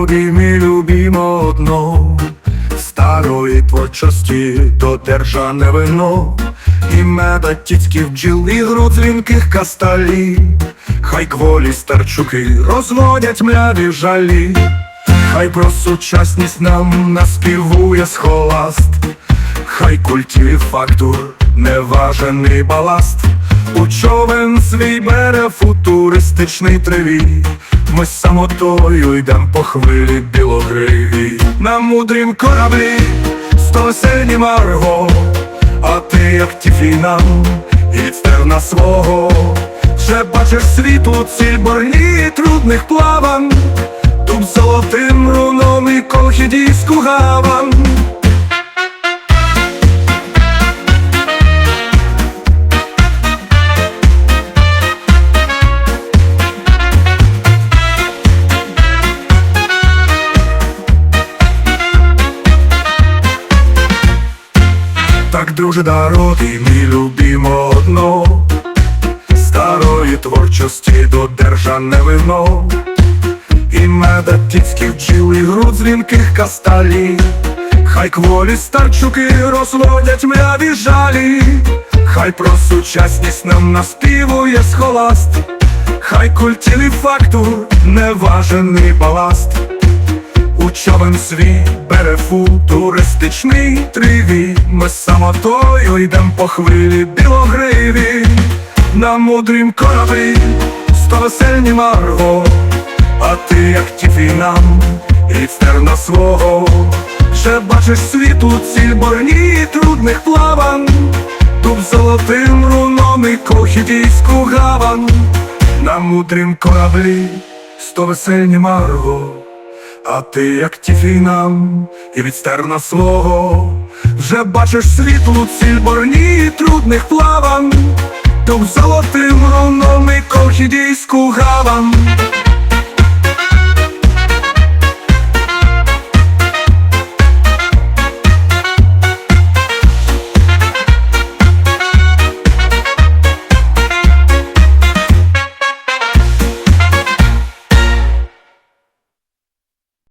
любі, ми любимо одно, старої творчості то держане вино, і меда тіцьків бджіл, і груд дзвінких касталі, хай кволі старчуки розводять мляві жалі, хай про сучасність нам наспівує схоласт, хай культів фактур неважений баласт, у човен свій бере футуристичний тривій ми самотою йдем по хвилі білогриві На мудрім кораблі стосені Марго, а ти як тіфінам і стерна свого, Вже бачиш світлу ціль борні трудних плаван, Тут золотим руном і колхідійську гаван. Так, друже, дороги, ми любимо одно, старої творчості до додержане вино, і медатицьких бджіл, і груд дзвінких касталі, хай кволі старчуки розводять м'яві жалі, хай про сучасність нам наспівує схоласт, хай культілі фактур неважений баласт. Човен свій бере футуристичний триві Ми самотою йдем по хвилі білогриві. На мудрім кораблі сто марго. А ти як тіфінам і стерна свого. Ще бачиш світу ціль борні трудних плаван Тут золотим руном і колхідійську гаван На мудрім кораблі сто марго а ти, як тіфінам, і відстерна свого, вже бачиш світлу ціль борні і трудних плаван, Тук золотим руном і колхідійську гаван.